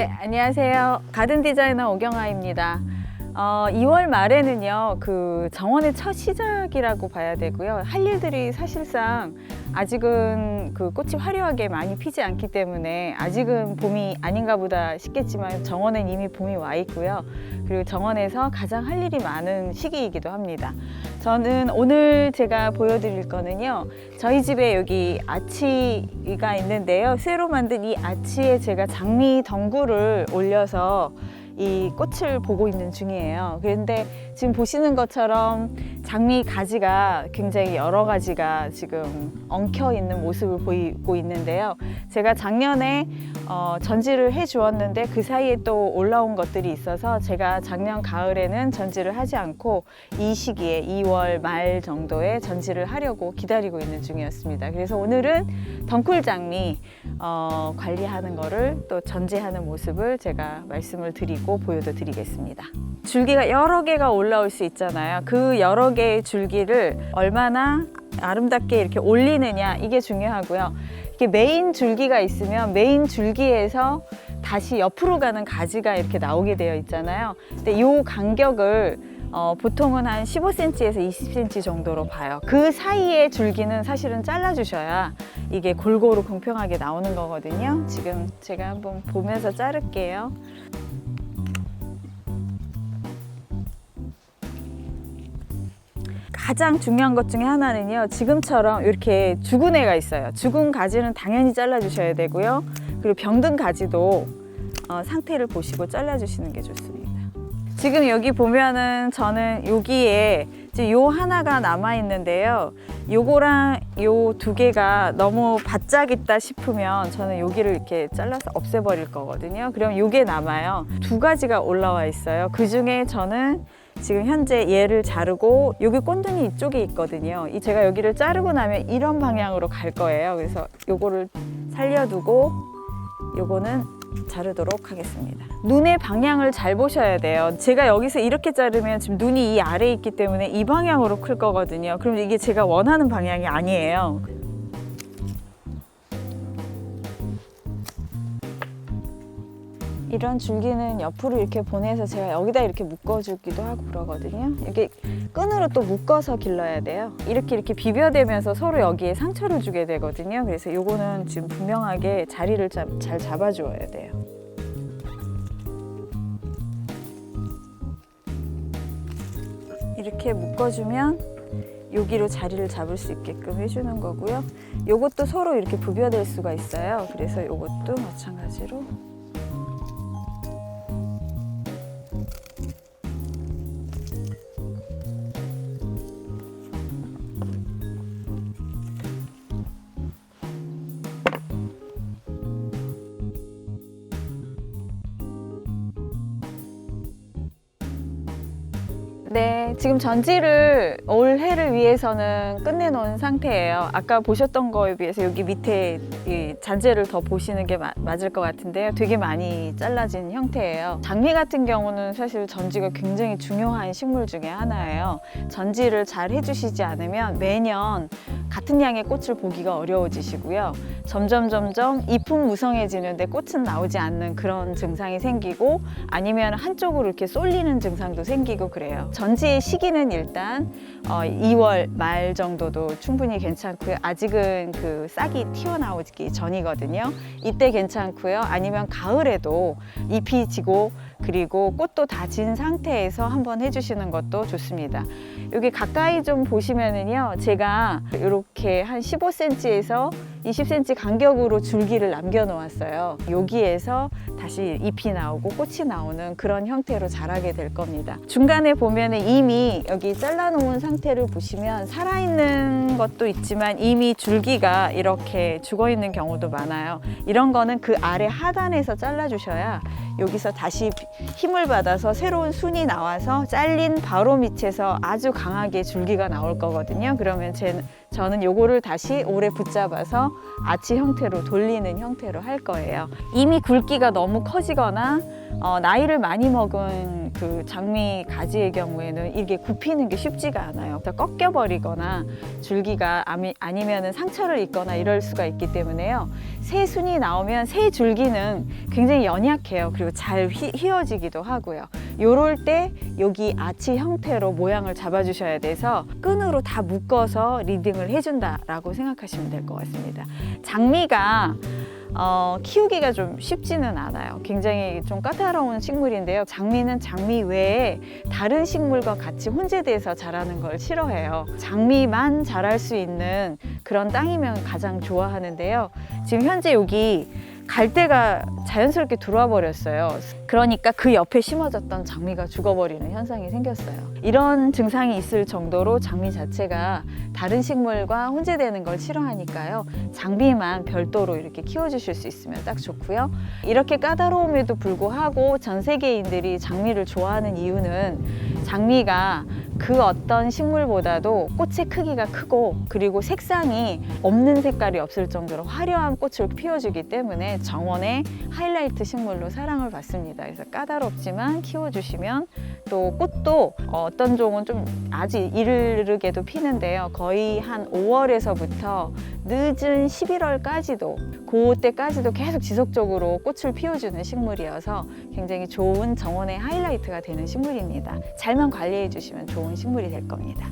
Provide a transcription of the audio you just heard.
네, 안녕하세요. 가든 디자이너 오경아입니다. 어, 2월 말에는요, 그 정원의 첫 시작이라고 봐야 되고요. 할 일들이 사실상 아직은 그 꽃이 화려하게 많이 피지 않기 때문에 아직은 봄이 아닌가 보다 싶겠지만 정원엔 이미 봄이 와 있고요. 그리고 정원에서 가장 할 일이 많은 시기이기도 합니다. 저는 오늘 제가 보여드릴 거는요, 저희 집에 여기 아치가 있는데요. 새로 만든 이 아치에 제가 장미 덩굴을 올려서 이 꽃을 보고 있는 중이에요. 그런데 지금 보시는 것처럼 장미 가지가 굉장히 여러 가지가 지금 엉켜 있는 모습을 보이고 있는데요. 제가 작년에 어, 전지를 해 주었는데 그 사이에 또 올라온 것들이 있어서 제가 작년 가을에는 전지를 하지 않고 이 시기에 2월 말 정도에 전지를 하려고 기다리고 있는 중이었습니다. 그래서 오늘은 덩쿨 장미 어, 관리하는 거를 또 전지하는 모습을 제가 말씀을 드리고 보여도 드리겠습니다. 줄기가 여러 개가 올라올 수 있잖아요. 그 여러 개의 줄기를 얼마나 아름답게 이렇게 올리느냐 이게 중요하고요. 이렇게 메인 줄기가 있으면 메인 줄기에서 다시 옆으로 가는 가지가 이렇게 나오게 되어 있잖아요. 근데 이 간격을 어, 보통은 한 15cm에서 20cm 정도로 봐요. 그 사이의 줄기는 사실은 잘라주셔야 이게 골고루 공평하게 나오는 거거든요. 지금 제가 한번 보면서 자를게요. 가장 중요한 것 중에 하나는요. 지금처럼 이렇게 죽은 애가 있어요. 죽은 가지는 당연히 잘라 주셔야 되고요. 그리고 병든 가지도 어, 상태를 보시고 잘라 주시는 게 좋습니다. 지금 여기 보면은 저는 여기에 이제 요 하나가 남아 있는데요. 요거랑 요 두 개가 너무 바짝 있다 싶으면 저는 여기를 이렇게 잘라서 없애버릴 거거든요. 그럼 요게 남아요. 두 가지가 올라와 있어요. 그 중에 저는 지금 현재 얘를 자르고 여기 꼰등이 이쪽에 있거든요. 이 제가 여기를 자르고 나면 이런 방향으로 갈 거예요. 그래서 요거를 살려두고 요거는 자르도록 하겠습니다. 눈의 방향을 잘 보셔야 돼요. 제가 여기서 이렇게 자르면 지금 눈이 이 아래에 있기 때문에 이 방향으로 클 거거든요. 그럼 이게 제가 원하는 방향이 아니에요. 이런 줄기는 옆으로 이렇게 보내서 제가 여기다 이렇게 묶어주기도 하고 그러거든요. 이렇게 끈으로 또 묶어서 길러야 돼요. 이렇게 이렇게 비벼대면서 서로 여기에 상처를 주게 되거든요. 그래서 요거는 지금 분명하게 자리를 잡- 잘 잡아주어야 돼요. 이렇게 묶어주면 여기로 자리를 잡을 수 있게끔 해주는 거고요. 요것도 서로 이렇게 부벼댈 수가 있어요. 그래서 요것도 마찬가지로 네, 지금 전지를 올해를 위해서는 끝내놓은 상태예요. 아까 보셨던 거에 비해서 여기 밑에 이 잔재를 더 보시는 게 마- 맞을 것 같은데요. 되게 많이 잘라진 형태예요. 장미 같은 경우는 사실 전지가 굉장히 중요한 식물 중에 하나예요. 전지를 잘 해주시지 않으면 매년 같은 양의 꽃을 보기가 어려워지시고요. 점점 점점 잎은 무성해지는데 꽃은 나오지 않는 그런 증상이 생기고 아니면 한쪽으로 이렇게 쏠리는 증상도 생기고 그래요. 전지의 시기는 일단 어, 2월 말 정도도 충분히 괜찮고요. 아직은 그 싹이 튀어나오기 전이거든요. 이때 괜찮고요. 아니면 가을에도 잎이 지고 그리고 꽃도 다 진 상태에서 한번 해주시는 것도 좋습니다. 여기 가까이 좀 보시면은요, 제가 이렇게 한 15cm에서 20cm 간격으로 줄기를 남겨 놓았어요. 여기에서 다시 잎이 나오고 꽃이 나오는 그런 형태로 자라게 될 겁니다. 중간에 보면 은 이미 여기 잘라 놓은 상태를 보시면 살아있는 것도 있지만 이미 줄기가 이렇게 죽어 있는 경우도 많아요. 이런 거는 그 아래 하단에서 잘라 주셔야 여기서 다시 힘을 받아서 새로운 순이 나와서 잘린 바로 밑에서 아주 강하게 줄기가 나올 거거든요. 그러면 제, 저는 요거를 다시 오래 붙잡아서 아치 형태로 돌리는 형태로 할 거예요. 이미 굵기가 너무 커지거나 어, 나이를 많이 먹은 그 장미 가지의 경우에는 이게 굽히는 게 쉽지가 않아요. 그래서 꺾여 버리거나 줄기가 아니, 아니면 상처를 입거나 이럴 수가 있기 때문에요. 새 순이 나오면 새 줄기는 굉장히 연약해요. 그리고 잘 휘, 휘어지기도 하고요. 요럴 때 여기 아치 형태로 모양을 잡아주셔야 돼서 끈으로 다 묶어서 리딩을 해준다라고 생각하시면 될 것 같습니다. 장미가 어, 키우기가 좀 쉽지는 않아요. 굉장히 좀 까다로운 식물인데요. 장미는 장미 외에 다른 식물과 같이 혼재돼서 자라는 걸 싫어해요. 장미만 자랄 수 있는 그런 땅이면 가장 좋아하는데요. 지금 현재 여기 갈대가 자연스럽게 들어와 버렸어요. 그러니까 그 옆에 심어졌던 장미가 죽어버리는 현상이 생겼어요. 이런 증상이 있을 정도로 장미 자체가 다른 식물과 혼재되는 걸 싫어하니까요. 장비만 별도로 이렇게 키워주실 수 있으면 딱 좋고요. 이렇게 까다로움에도 불구하고 전 세계인들이 장미를 좋아하는 이유는 장미가 그 어떤 식물보다도 꽃의 크기가 크고 그리고 색상이 없는 색깔이 없을 정도로 화려한 꽃을 피워주기 때문에 정원의 하이라이트 식물로 사랑을 받습니다. 그래서 까다롭지만 키워주시면 또 꽃도 어떤 종은 좀 아직 이르게도 피는데요. 거의 한 5월에서부터 늦은 11월까지도 그때까지도 계속 지속적으로 꽃을 피워주는 식물이어서 굉장히 좋은 정원의 하이라이트가 되는 식물입니다. 잘만 관리해 주시면 좋은 식물이 될 겁니다.